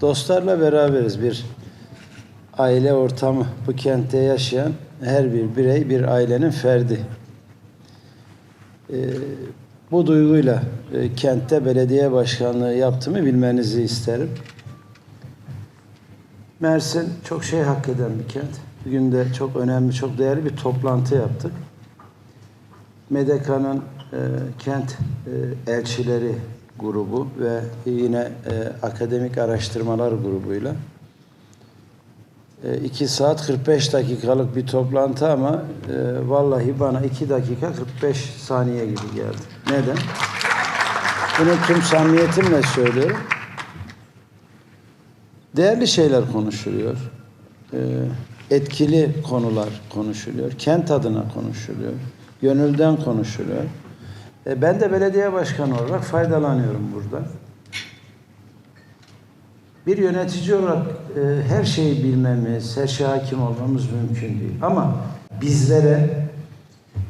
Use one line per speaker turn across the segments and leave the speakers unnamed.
Dostlarla beraberiz bir aile ortamı. Bu kentte yaşayan her bir birey bir ailenin ferdi. Ee, bu duyguyla e, kentte belediye başkanlığı yaptığımı bilmenizi isterim. Mersin çok şey hak eden bir kent. Bugün de çok önemli, çok değerli bir toplantı yaptık. MEDEKA'nın e, kent e, elçileri grubu ve yine e, akademik araştırmalar grubuyla 2 saat 45 dakikalık bir toplantı ama e, vallahi bana 2 dakika 45 saniye gibi geldi. Neden? Bunu tüm samimiyetimle söylüyorum. Değerli şeyler konuşuluyor. E, etkili konular konuşuluyor. Kent adına konuşuluyor. Gönülden konuşuluyor. E, ben de belediye başkanı olarak faydalanıyorum burada. Bir yönetici olarak e, her şeyi bilmemiz, her şeye hakim olmamız mümkün değil. Ama bizlere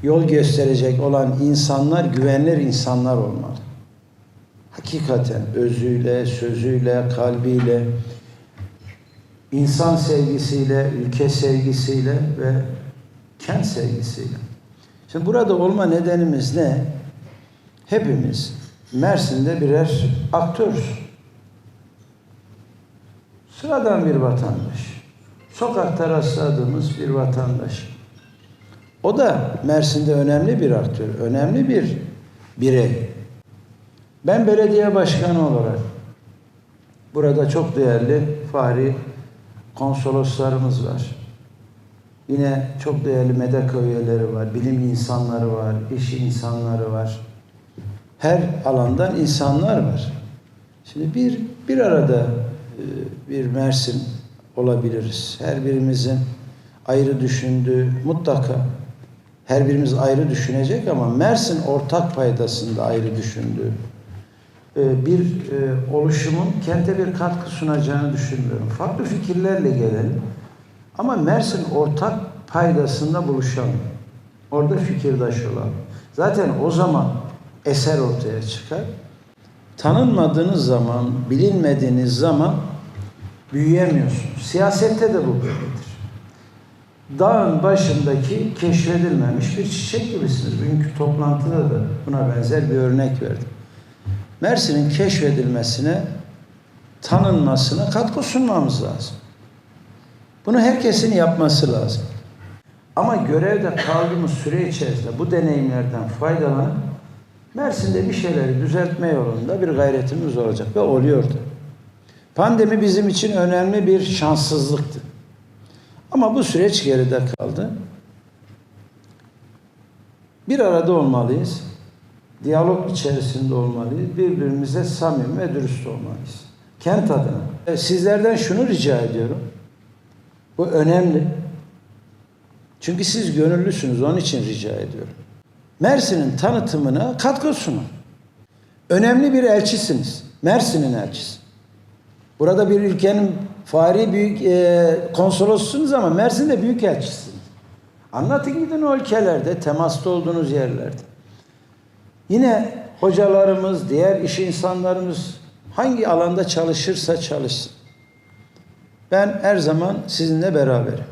yol gösterecek olan insanlar güvenilir insanlar olmalı. Hakikaten özüyle, sözüyle, kalbiyle, insan sevgisiyle, ülke sevgisiyle ve kent sevgisiyle. Şimdi burada olma nedenimiz ne? Hepimiz Mersin'de birer aktörüz. Sıradan bir vatandaş. Sokakta rastladığımız bir vatandaş. O da Mersin'de önemli bir aktör, önemli bir birey. Ben belediye başkanı olarak burada çok değerli fahri konsoloslarımız var. Yine çok değerli MEDAKA üyeleri var, bilim insanları var, iş insanları var. Her alandan insanlar var. Şimdi bir bir arada e, bir Mersin olabiliriz. Her birimizin ayrı düşündüğü mutlaka her birimiz ayrı düşünecek ama Mersin ortak paydasında ayrı düşündüğü e, bir e, oluşumun kente bir katkı sunacağını düşünmüyorum. Farklı fikirlerle gelelim ama Mersin ortak paydasında buluşalım. Orada fikirdaş olalım. Zaten o zaman eser ortaya çıkar. Tanınmadığınız zaman, bilinmediğiniz zaman büyüyemiyorsunuz. Siyasette de bu böyledir. Dağın başındaki keşfedilmemiş bir çiçek gibisiniz. Bugünkü toplantıda da buna benzer bir örnek verdim. Mersin'in keşfedilmesine, tanınmasına katkı sunmamız lazım. Bunu herkesin yapması lazım. Ama görevde kaldığımız süre içerisinde bu deneyimlerden faydalanıp Mersin'de bir şeyleri düzeltme yolunda bir gayretimiz olacak ve oluyordu. Pandemi bizim için önemli bir şanssızlıktı. Ama bu süreç geride kaldı. Bir arada olmalıyız. Diyalog içerisinde olmalıyız. Birbirimize samimi ve dürüst olmalıyız. Kent adına. E, Sizlerden şunu rica ediyorum. Bu önemli. Çünkü siz gönüllüsünüz. Onun için rica ediyorum. Mersin'in tanıtımına katkı sunun. Önemli bir elçisiniz. Mersin'in elçisi. Burada bir ülkenin fari büyük e, konsolossunuz ama Mersin'de büyük elçisiniz. Anlatın gidin o ülkelerde, temasta olduğunuz yerlerde. Yine hocalarımız, diğer iş insanlarımız hangi alanda çalışırsa çalışsın. Ben her zaman sizinle beraberim.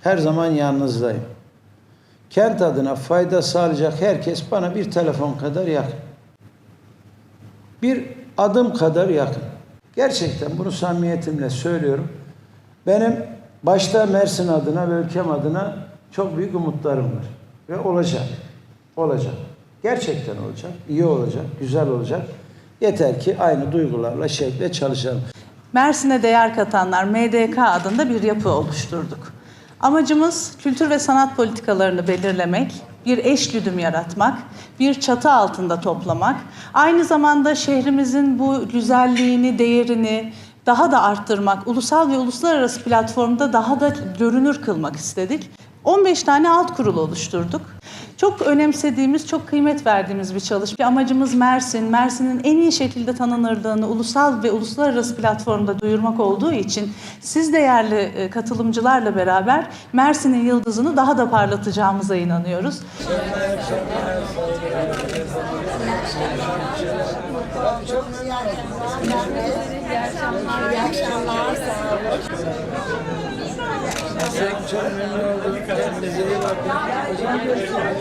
Her zaman yanınızdayım. Kent adına fayda sağlayacak herkes bana bir telefon kadar yakın. Bir adım kadar yakın. Gerçekten bunu samimiyetimle söylüyorum. Benim başta Mersin adına ve ülkem adına çok büyük umutlarım var. Ve olacak. Olacak. Gerçekten olacak. iyi olacak. Güzel olacak. Yeter ki aynı duygularla, şevkle çalışalım.
Mersin'e değer katanlar MDK adında bir yapı oluşturduk. Amacımız kültür ve sanat politikalarını belirlemek, bir eş güdüm yaratmak, bir çatı altında toplamak, aynı zamanda şehrimizin bu güzelliğini, değerini daha da arttırmak, ulusal ve uluslararası platformda daha da görünür kılmak istedik. 15 tane alt kurul oluşturduk. Çok önemsediğimiz, çok kıymet verdiğimiz bir çalışma. Amacımız Mersin, Mersin'in en iyi şekilde tanınırdığını ulusal ve uluslararası platformda duyurmak olduğu için siz değerli e, katılımcılarla beraber Mersin'in yıldızını daha da parlatacağımıza inanıyoruz.
Çok çok memnun oldum. Kendinize iyi bakın. Hocam görüşürüz.